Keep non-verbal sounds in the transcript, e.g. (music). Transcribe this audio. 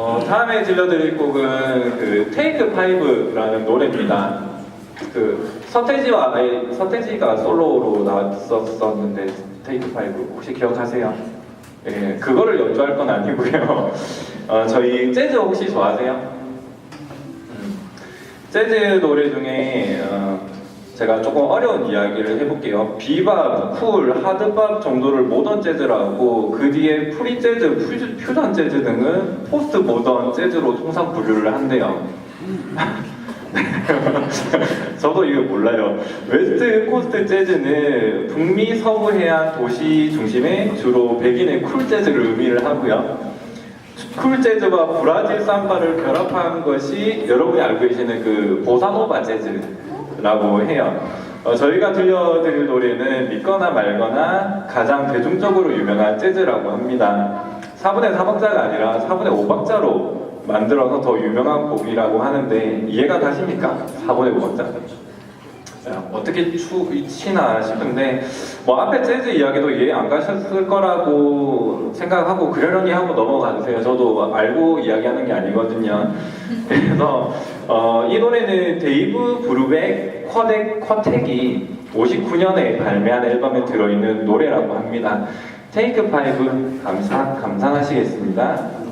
어, 다음에 들려드릴 곡은 그 테이크 파이브라는 노래입니다. 그 서태지와 아니, 서태지가 솔로로 나왔었는데 테이크 파이브 혹시 기억하세요? 예, 그거를 연주할 건 아니고요. 어, 저희 재즈 혹시 좋아하세요? 음, 재즈 노래 중에 어, 제가 조금 어려운 이야기를 해볼게요. 비밥, 쿨, 하드밥 정도를 모던 재즈라고 그 뒤에 프리 재즈, 퓨- 퓨전 재즈 등은 포스트 모던 재즈로 통상 분류를 한대요. (laughs) 저도 이거 몰라요. 웨스트 코스트 재즈는 북미 서부 해안 도시 중심의 주로 백인의 쿨 재즈를 의미를 하고요. 쿨 재즈와 브라질 삼바를 결합한 것이 여러분이 알고 계시는 그 보사노바 재즈 라고 해요. 어, 저희가 들려드릴 노래는 믿거나 말거나 가장 대중적으로 유명한 재즈라고 합니다. 4분의 4박자가 아니라 4분의 5박자로 만들어서 더 유명한 곡이라고 하는데 이해가 가십니까? 4분의 5박자. 어떻게 추, 치나 싶은데 뭐 앞에 재즈 이야기도 이해 안 가셨을 거라고 생각하고 그러려니 하고 넘어가 주세요. 저도 알고 이야기하는 게 아니거든요. 그래서 어, 이 노래는 데이브 브루백 쿼덱 쿼텍이 59년에 발매한 앨범에 들어있는 노래라고 합니다. 테이크 파이브 감상 감상하시겠습니다.